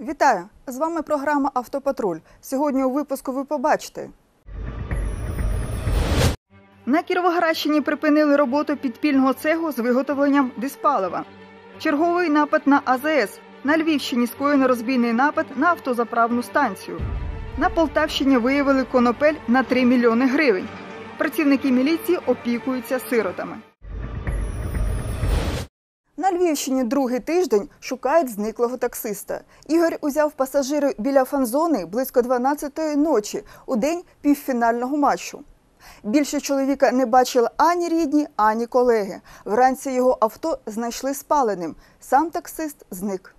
Вітаю! З вами програма Автопатруль. Сьогодні у випуску ви побачите. На Кіровоградщині припинили роботу підпільного цеху з виготовленням диспалива. Черговий напад на АЗС. На Львівщині скоєно розбійний напад на автозаправну станцію. На Полтавщині виявили конопель на 3 мільйони гривень. Працівники міліції опікуються сиротами. На Львівщині другий тиждень шукають зниклого таксиста. Ігор узяв пасажири біля фан-зони близько 12-ї ночі у день півфінального матчу. Більше чоловіка не бачили ані рідні, ані колеги. Вранці його авто знайшли спаленим. Сам таксист зник.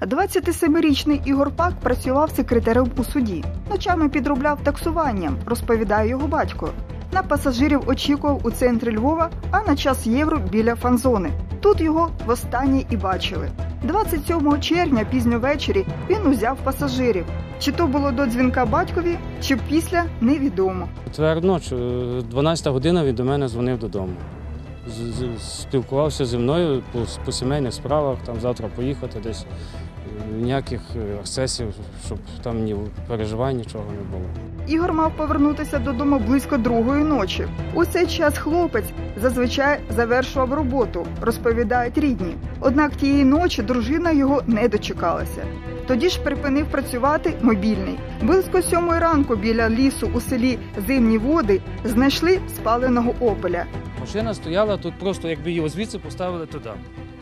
27-річний Ігор Пак працював секретарем у суді. Ночами підробляв таксуванням, розповідає його батько. На пасажирів очікував у центрі Львова, а на час євро біля фан-зони. Тут його востаннє і бачили. 27 червня пізньо ввечері він узяв пасажирів. Чи то було до дзвінка батькові, чи після невідомо. Четвер ніч, 12 година він до мене дзвонив додому. Спілкувався зі мною по, по сімейних справах, там завтра поїхати десь. Ніяких е, акцесів, щоб там ні переживань, нічого не було. Ігор мав повернутися додому близько другої ночі. У цей час хлопець зазвичай завершував роботу, розповідають рідні. Однак тієї ночі дружина його не дочекалася. Тоді ж припинив працювати мобільний. Близько сьомої ранку біля лісу у селі Зимні води знайшли спаленого опеля. Машина стояла тут просто, якби її звідси поставили туди.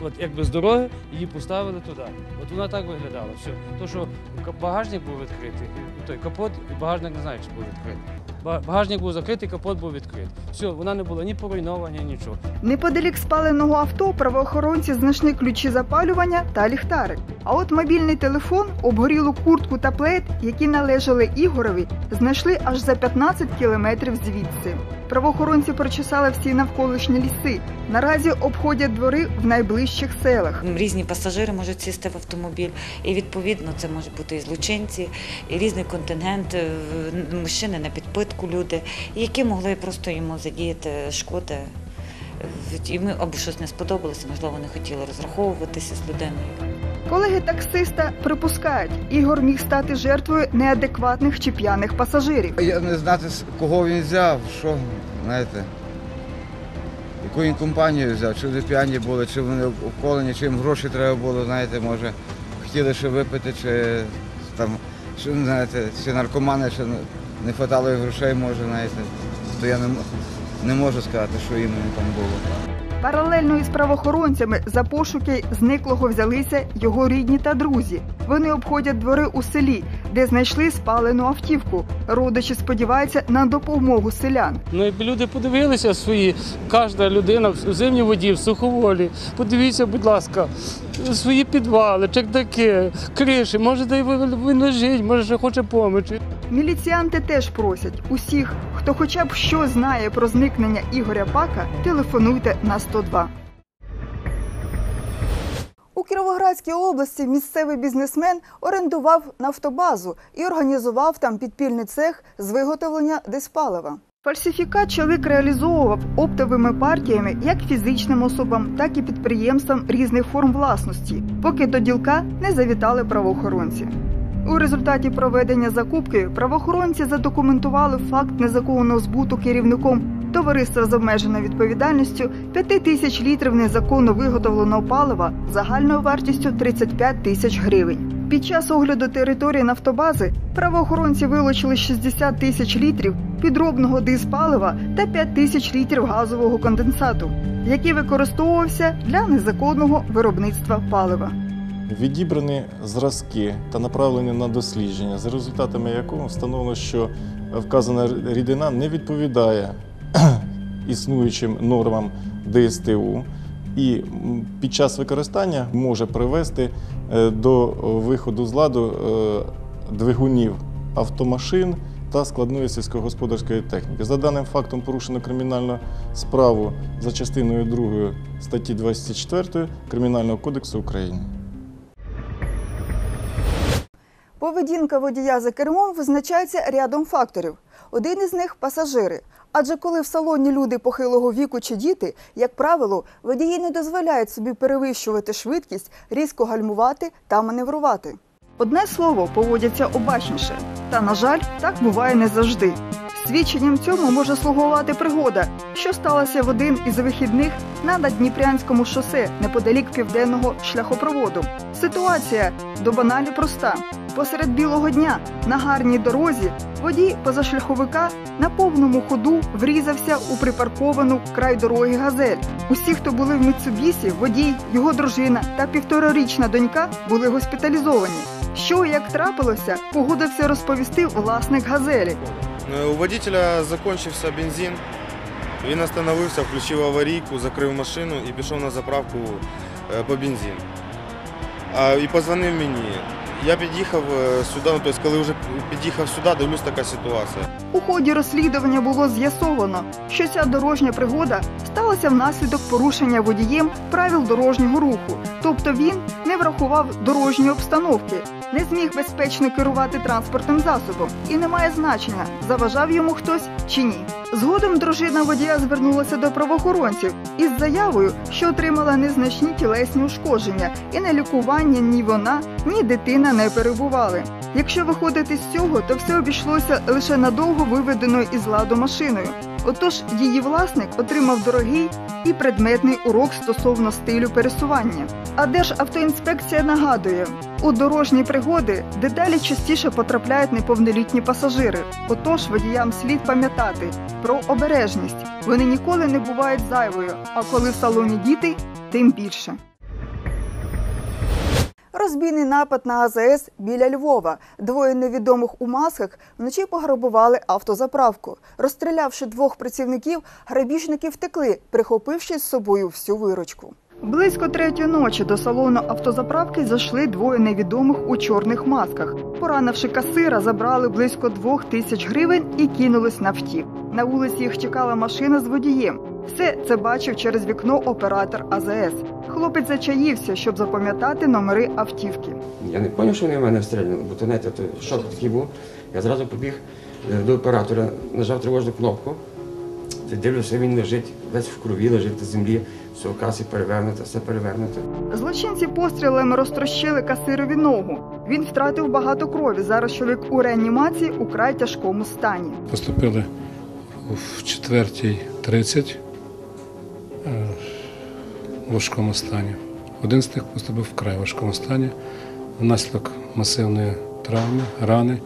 От якби з дороги її поставили туди. От вона так виглядала. Все. То, що багажник був відкритий, той капот, і багажник не знаю, чи був відкритий. Багажник був закритий, капот був відкритий. Все, вона не була ні поруйнована, нічого. Неподалік спаленого авто правоохоронці знайшли ключі запалювання та ліхтарик. А от мобільний телефон, обгорілу куртку та плед, які належали Ігорові, знайшли аж за 15 кілометрів звідси. Правоохоронці прочесали всі навколишні ліси. Наразі обходять двори в найближчих селах. Різні пасажири можуть сісти в автомобіль, і відповідно це можуть бути і злочинці, і різний контингент, е, мужчини на підпитку, люди, які могли просто йому задіяти шкоди. Е, Йому або щось не сподобалося, можливо, не хотіли розраховуватися з людиною. Колеги таксиста припускають, Ігор міг стати жертвою неадекватних чи п'яних пасажирів. Я не знати, кого він взяв, що, знаєте, яку він компанію взяв, чи вони п'яні були, чи вони обколені, чи їм гроші треба було, знаєте, може, хотіли ще випити, чи там, чи, знаєте, чи наркомани, чи не вистачало грошей, може, знаєте. То я не, не можу сказати, що іменно там було. Паралельно із правоохоронцями за пошуки зниклого взялися його рідні та друзі. Вони обходять двори у селі, де знайшли спалену автівку. Родичі сподіваються на допомогу селян. Ну, якби люди подивилися свої, кожна людина в зимній воді, в суховолі. Подивіться, будь ласка, свої підвали, чердаки, криші, може, де він лежить, може, ще хоче помочі. Міліціянти теж просять усіх, хто хоча б що знає про зникнення Ігоря Пака, телефонуйте на 102. У Кіровоградській області місцевий бізнесмен орендував нафтобазу і організував там підпільний цех з виготовлення диспалива. Фальсифікат чоловік реалізовував оптовими партіями як фізичним особам, так і підприємствам різних форм власності, поки до ділка не завітали правоохоронці. У результаті проведення закупки правоохоронці задокументували факт незаконного збуту керівником товариства з обмеженою відповідальністю 5 тисяч літрів незаконно виготовленого палива загальною вартістю 35 тисяч гривень. Під час огляду території нафтобази правоохоронці вилучили 60 тисяч літрів підробного диспалива та 5 тисяч літрів газового конденсату, який використовувався для незаконного виробництва палива. Відібрані зразки та направлені на дослідження, за результатами якого встановлено, що вказана рідина не відповідає існуючим нормам ДСТУ і під час використання може привести е, до виходу з ладу е, двигунів автомашин та складної сільськогосподарської техніки. За даним фактом порушено кримінальну справу за частиною 2 статті 24 Кримінального кодексу України. Поведінка водія за кермом визначається рядом факторів. Один із них пасажири. Адже коли в салоні люди похилого віку чи діти, як правило, водії не дозволяють собі перевищувати швидкість, різко гальмувати та маневрувати. Одне слово поводяться обачніше. Та, на жаль, так буває не завжди. Свідченням цьому може слугувати пригода, що сталося в один із вихідних на Наддніпрянському шосе неподалік південного шляхопроводу. Ситуація до баналі проста. Посеред білого дня на гарній дорозі водій позашляховика на повному ходу врізався у припарковану край дороги газель. Усі, хто були в Митсубісі, водій, його дружина та півторарічна донька були госпіталізовані. Що як трапилося, погодився розповісти власник газелі. Е, У водителя закінчився бензин. Він остановився, включив аварійку, закрив машину і пішов на заправку е, по бензин. А, і позвонив мені. Я під'їхав е, сюди, ну, тобто, коли вже під'їхав сюди, дивлюсь така ситуація. У ході розслідування було з'ясовано, що ця дорожня пригода сталася внаслідок порушення водієм правил дорожнього руху, тобто він не врахував дорожньої обстановки, не зміг безпечно керувати транспортним засобом і не має значення, заважав йому хтось чи ні. Згодом дружина водія звернулася до правоохоронців із заявою, що отримала незначні тілесні ушкодження, і на лікування ні вона, ні дитина не перебували. Якщо виходити з цього, то все обійшлося лише надовго виведеною із ладу машиною. Отож, її власник отримав дорогий і предметний урок стосовно стилю пересування. А Державтоінспекція нагадує, у дорожні пригоди дедалі частіше потрапляють неповнолітні пасажири. Отож, водіям слід пам'ятати про обережність. Вони ніколи не бувають зайвою, а коли в салоні діти, тим більше. Розбійний напад на АЗС біля Львова. Двоє невідомих у масках вночі пограбували автозаправку. Розстрілявши двох працівників, грабіжники втекли, прихопивши з собою всю виручку. Близько третьої ночі до салону автозаправки зайшли двоє невідомих у чорних масках. Поранивши касира, забрали близько двох тисяч гривень і кинулись на втік. На вулиці їх чекала машина з водієм. Все це бачив через вікно оператор АЗС. Хлопець зачаївся, щоб запам'ятати номери автівки. Я не зрозумів, що вони в мене встріляли, бо то, знаєте, то шок такий був. Я зразу побіг е, до оператора, нажав тривожну кнопку. Дивлюся, він лежить, весь в крові лежить на землі, все в касі перевернуто, все перевернуто. Злочинці пострілами розтрощили касирові ногу. Він втратив багато крові. Зараз чоловік у реанімації у край тяжкому стані. Поступили в 4.30 е, в важкому стані. Один з тих поступив в край важкому стані внаслідок масивної травми, рани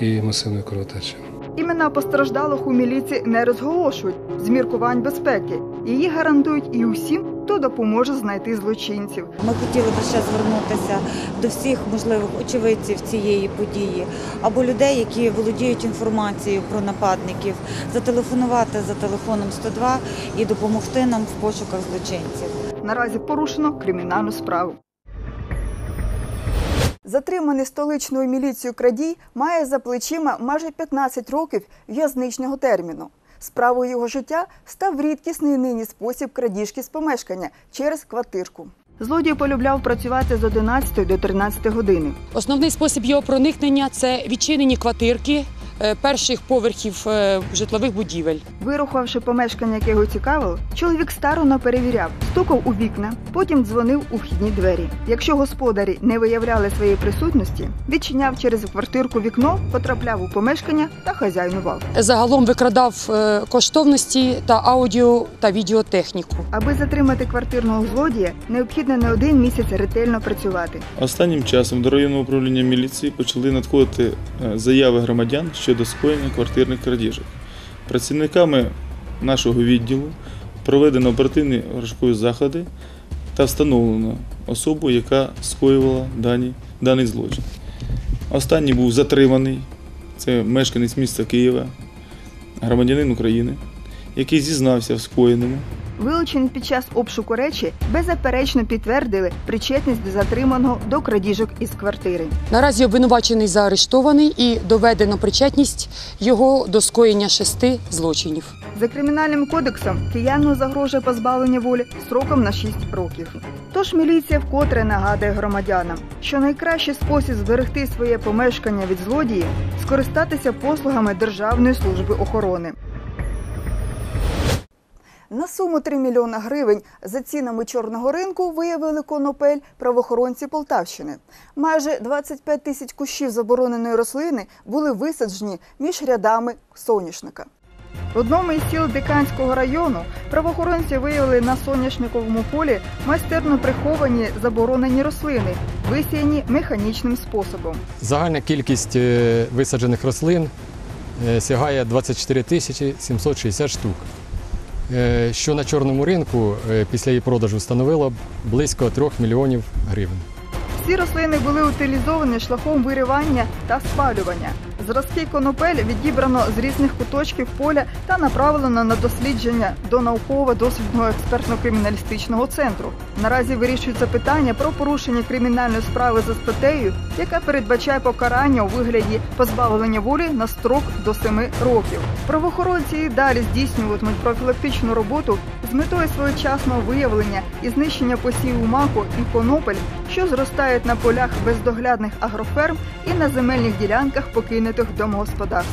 і масивної кровотечі. Імена постраждалих у міліції не розголошують з міркувань безпеки. Її гарантують і усім, хто допоможе знайти злочинців. Ми хотіли би ще звернутися до всіх можливих очевидців цієї події або людей, які володіють інформацією про нападників, зателефонувати за телефоном 102 і допомогти нам в пошуках злочинців. Наразі порушено кримінальну справу. Затриманий столичною міліцією крадій має за плечима майже 15 років в'язничного терміну. Справою його життя став рідкісний нині спосіб крадіжки з помешкання через квартирку. Злодій полюбляв працювати з 11 до 13 години. Основний спосіб його проникнення це відчинені квартирки перших поверхів е, житлових будівель. Вирухавши помешкання, яке його цікавило, чоловік старано перевіряв, стукав у вікна, потім дзвонив у вхідні двері. Якщо господарі не виявляли своєї присутності, відчиняв через квартирку вікно, потрапляв у помешкання та хазяйнував. Загалом викрадав е, коштовності та аудіо та відеотехніку. Аби затримати квартирного злодія, необхідно не один місяць ретельно працювати. Останнім часом до районного управління міліції почали надходити е, заяви громадян щодо скоєння квартирних крадіжок. Працівниками нашого відділу проведено оперативні розшукові заходи та встановлено особу, яка скоювала дані, даний злочин. Останній був затриманий, це мешканець міста Києва, громадянин України, який зізнався в скоєному. Вилучені під час обшуку речі беззаперечно підтвердили причетність затриманого до крадіжок із квартири. Наразі обвинувачений заарештований і доведено причетність його до скоєння шести злочинів. За кримінальним кодексом кияну загрожує позбавлення волі сроком на 6 років. Тож міліція вкотре нагадує громадянам, що найкращий спосіб зберегти своє помешкання від злодіїв скористатися послугами Державної служби охорони. На суму 3 мільйона гривень за цінами чорного ринку виявили конопель правоохоронці Полтавщини. Майже 25 тисяч кущів забороненої рослини були висаджені між рядами соняшника. В одному із сіл Диканського району правоохоронці виявили на соняшниковому полі майстерно приховані заборонені рослини, висіяні механічним способом. Загальна кількість е, висаджених рослин е, сягає 24 тисячі 760 штук, що на чорному ринку е, після її продажу становило близько 3 мільйонів гривень. Всі рослини були утилізовані шляхом виривання та спалювання. Зразки конопель відібрано з різних куточків поля та направлено на дослідження до науково-дослідного експертно-криміналістичного центру. Наразі вирішується питання про порушення кримінальної справи за статтею, яка передбачає покарання у вигляді позбавлення волі на строк до 7 років. Правоохоронці і далі здійснюватимуть профілактичну роботу з метою своєчасного виявлення і знищення посіву маку і конопель, що зростають на полях бездоглядних агроферм і на земельних ділянках покинутих домогосподарств.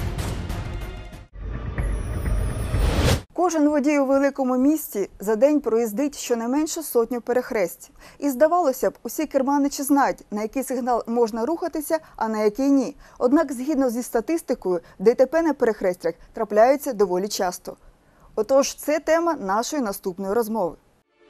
Кожен водій у великому місті за день проїздить щонайменше сотню перехрестів. І здавалося б, усі керманичі знають, на який сигнал можна рухатися, а на який ні. Однак, згідно зі статистикою, ДТП на перехрестях трапляються доволі часто. Отож, це тема нашої наступної розмови.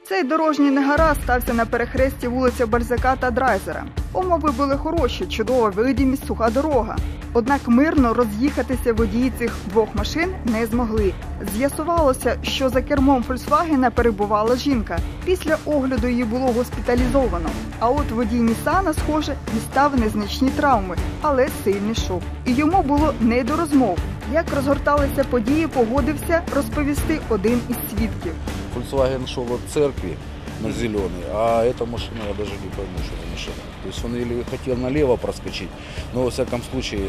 Цей дорожній негаразд стався на перехресті вулиця Бальзака та Драйзера. Умови були хороші, чудова видимість, суха дорога. Однак мирно роз'їхатися водії цих двох машин не змогли. З'ясувалося, що за кермом Фольксвагена перебувала жінка. Після огляду її було госпіталізовано. А от водій Нісана, схоже, дістав незначні травми, але сильний шок. І йому було не до розмов. Як розгорталися події, погодився розповісти один із свідків. Volkswagen шел от церкви на зеленый, а эта машина, я даже не пойму, что за машина. То есть он или хотел налево проскочить, но во всяком случае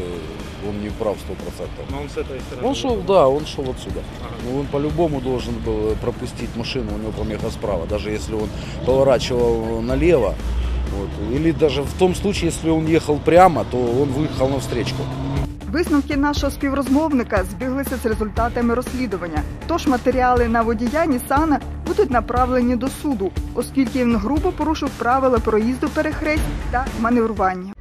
он не прав 100%. Но он с этой стороны. Он шел, да, он шел отсюда. Но он по-любому должен был пропустить машину, у него помеха справа, даже если он поворачивал налево. Вот. Или даже в том случае, если он ехал прямо, то он выехал на встречку. Висновки нашого співрозмовника збіглися з результатами розслідування. Тож матеріали на водія Нісана будуть направлені до суду, оскільки він грубо порушив правила проїзду перехресть та маневрування.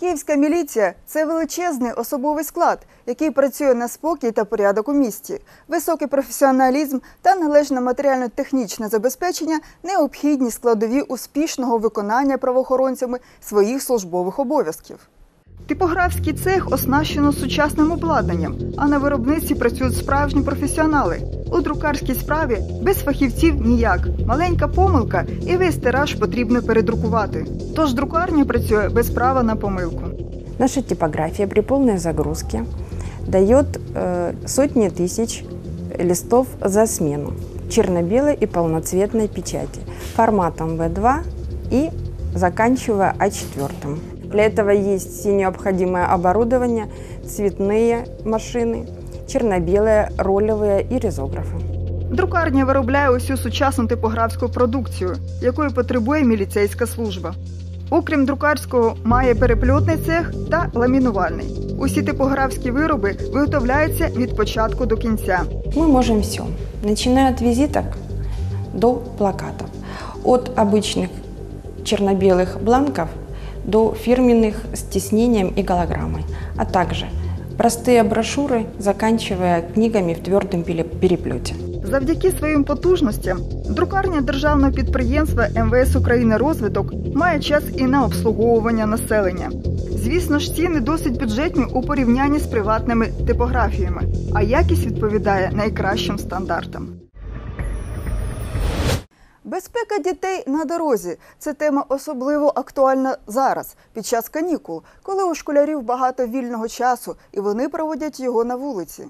Київська міліція це величезний особовий склад, який працює на спокій та порядок у місті. Високий професіоналізм та належне матеріально-технічне забезпечення необхідні складові успішного виконання правоохоронцями своїх службових обов'язків. Типографський цех оснащено сучасним обладнанням, а на виробництві працюють справжні професіонали. У друкарській справі без фахівців ніяк. Маленька помилка, і весь тираж потрібно передрукувати. Тож друкарня працює без права на помилку. Наша типография при полной загрузке дает э, сотни тысяч листов за смену черно-белой и полноцветной печати форматом В2 и заканчивая А4. Для этого есть все необходимое оборудование, цветные машины, черно-белые, ролевые и резографы. Друкарня виробляє усю сучасну типографську продукцію, якої потребує міліцейська служба. Окрім друкарського, має перепльотний цех та ламінувальний. Усі типографські вироби виготовляються від початку до кінця. Мы можем все, начиная от визиток до плакатов. От обычных черно-белых бланков до фирменных с тиснением и голограммой, а также простые брошюры, заканчивая книгами в твердом пере- переплете. Завдяки своїм потужностям друкарня державного підприємства МВС України розвиток має час і на обслуговування населення. Звісно ж, ціни досить бюджетні у порівнянні з приватними типографіями, а якість відповідає найкращим стандартам. Безпека дітей на дорозі це тема особливо актуальна зараз, під час канікул, коли у школярів багато вільного часу і вони проводять його на вулиці.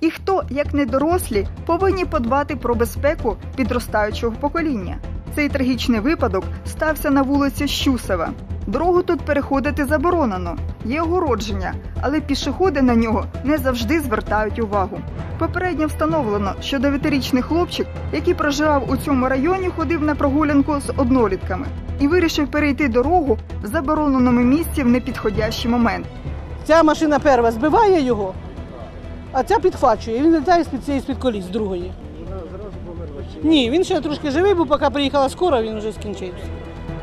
І хто, як не дорослі, повинні подбати про безпеку підростаючого покоління. Цей трагічний випадок стався на вулиці Щусева. Дорогу тут переходити заборонено, є огородження, але пішоходи на нього не завжди звертають увагу. Попередньо встановлено, що дев'ятирічний хлопчик, який проживав у цьому районі, ходив на прогулянку з однолітками і вирішив перейти дорогу в забороненому місці в непідходящий момент. Ця машина перша збиває його, а ця підхвачує. Він літає з-під цієї з-під коліс, з другої. Ні, він ще трошки живий, бо поки приїхала скоро, він вже скінчився.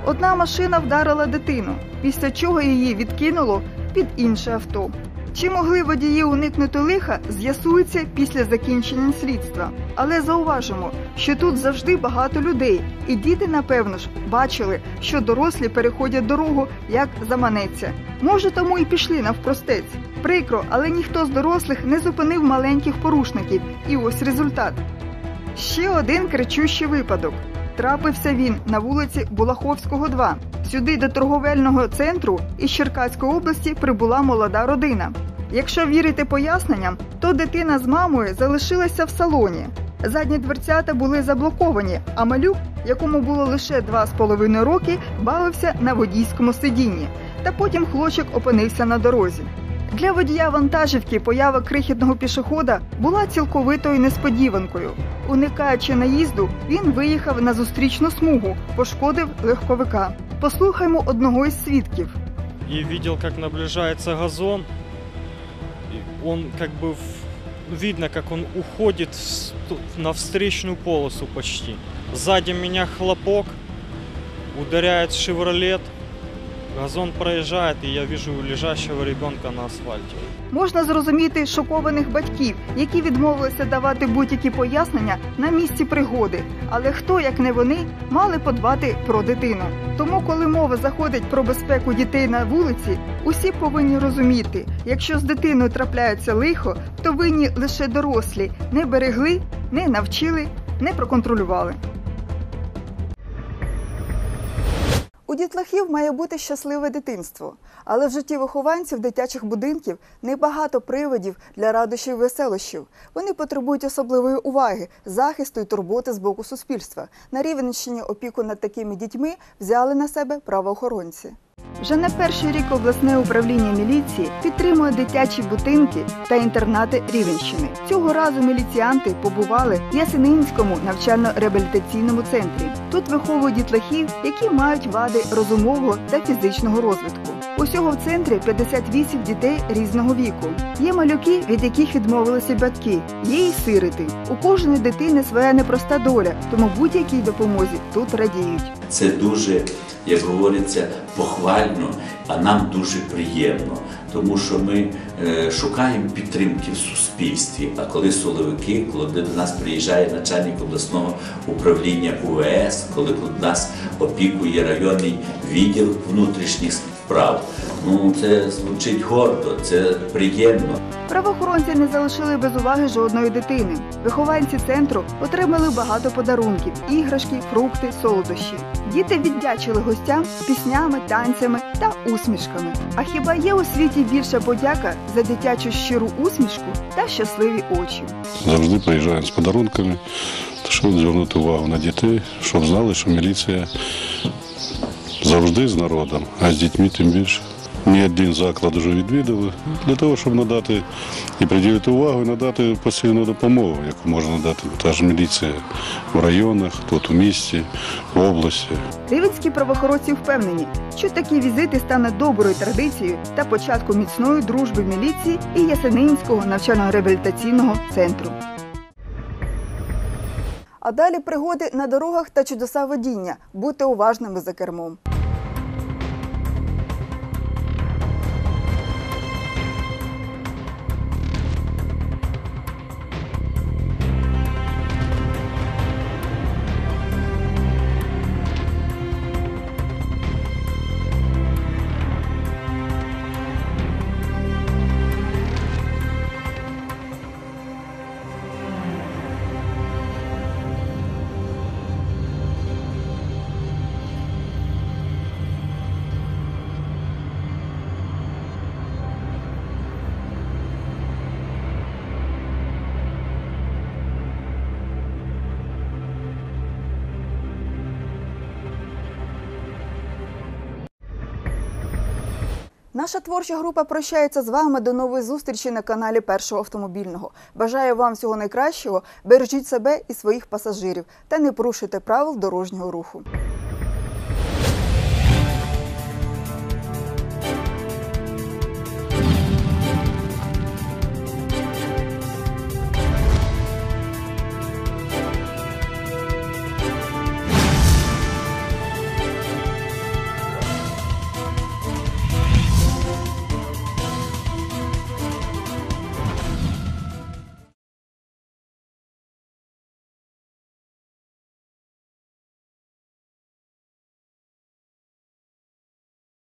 Одна машина вдарила дитину, після чого її відкинуло під інше авто. Чи могли водії уникнути лиха, з'ясується після закінчення слідства. Але зауважимо, що тут завжди багато людей, і діти, напевно ж, бачили, що дорослі переходять дорогу як заманеться. Може, тому і пішли навпростець. Прикро, але ніхто з дорослих не зупинив маленьких порушників. І ось результат. Ще один кричущий випадок. Трапився він на вулиці Булаховського, 2. Сюди до торговельного центру із Черкаської області прибула молода родина. Якщо вірити поясненням, то дитина з мамою залишилася в салоні. Задні дверцята були заблоковані, а малюк, якому було лише 2,5 роки, бавився на водійському сидінні. Та потім хлопчик опинився на дорозі. Для водія вантажівки поява крихітного пішохода була цілковитою несподіванкою. Уникаючи наїзду, він виїхав на зустрічну смугу, пошкодив легковика. Послухаймо одного із свідків. и видел, как наближается газон. Он как бы видно, как он уходит на встречную полосу почти. Сзади меня хлопок, ударяет шевролет, газон проезжает, и я вижу лежащего ребенка на асфальте. Можна зрозуміти шокованих батьків, які відмовилися давати будь-які пояснення на місці пригоди. Але хто, як не вони, мали подбати про дитину. Тому, коли мова заходить про безпеку дітей на вулиці, усі повинні розуміти, якщо з дитиною трапляється лихо, то винні лише дорослі, не берегли, не навчили, не проконтролювали. У дітлахів має бути щасливе дитинство, але в житті вихованців дитячих будинків небагато приводів для радощів і веселощів. Вони потребують особливої уваги, захисту і турботи з боку суспільства. На Рівненщині опіку над такими дітьми взяли на себе правоохоронці. Вже не перший рік обласне управління міліції підтримує дитячі будинки та інтернати Рівенщини. Цього разу міліціянти побували в Ясенинському навчально-реабілітаційному центрі. Тут виховують дітлахів, які мають вади розумового та фізичного розвитку. Усього в центрі 58 дітей різного віку. Є малюки, від яких відмовилися батьки, є і сирити. У кожної дитини своя непроста доля, тому будь-якій допомозі тут радіють. Це дуже, як говориться, похвально, а нам дуже приємно, тому що ми е, шукаємо підтримки в суспільстві. А коли соловики, коли до нас приїжджає начальник обласного управління УВС, коли до нас опікує районний відділ внутрішніх справ, ну це звучить гордо, це приємно. Правоохоронці не залишили без уваги жодної дитини. Вихованці центру отримали багато подарунків: іграшки, фрукти, солодощі. Діти віддячили гостям піснями, танцями та усмішками. А хіба є у світі більша подяка за дитячу щиру усмішку та щасливі очі? Завжди приїжджаємо з подарунками, щоб звернути увагу на дітей, щоб знали, що міліція завжди з народом, а з дітьми тим більше. Ні один заклад вже відвідали для того, щоб надати і приділити увагу, і надати постійну допомогу, яку може надати та ж міліція в районах, тут у місті, в області. Рівенські правоохоронці впевнені, що такі візити стане доброю традицією та початком міцної дружби міліції і Ясенинського навчально-реабілітаційного центру. А далі пригоди на дорогах та чудеса водіння. Будьте уважними за кермом. Наша творча група прощається з вами до нової зустрічі на каналі Першого автомобільного. Бажаю вам всього найкращого. Бережіть себе і своїх пасажирів та не порушуйте правил дорожнього руху.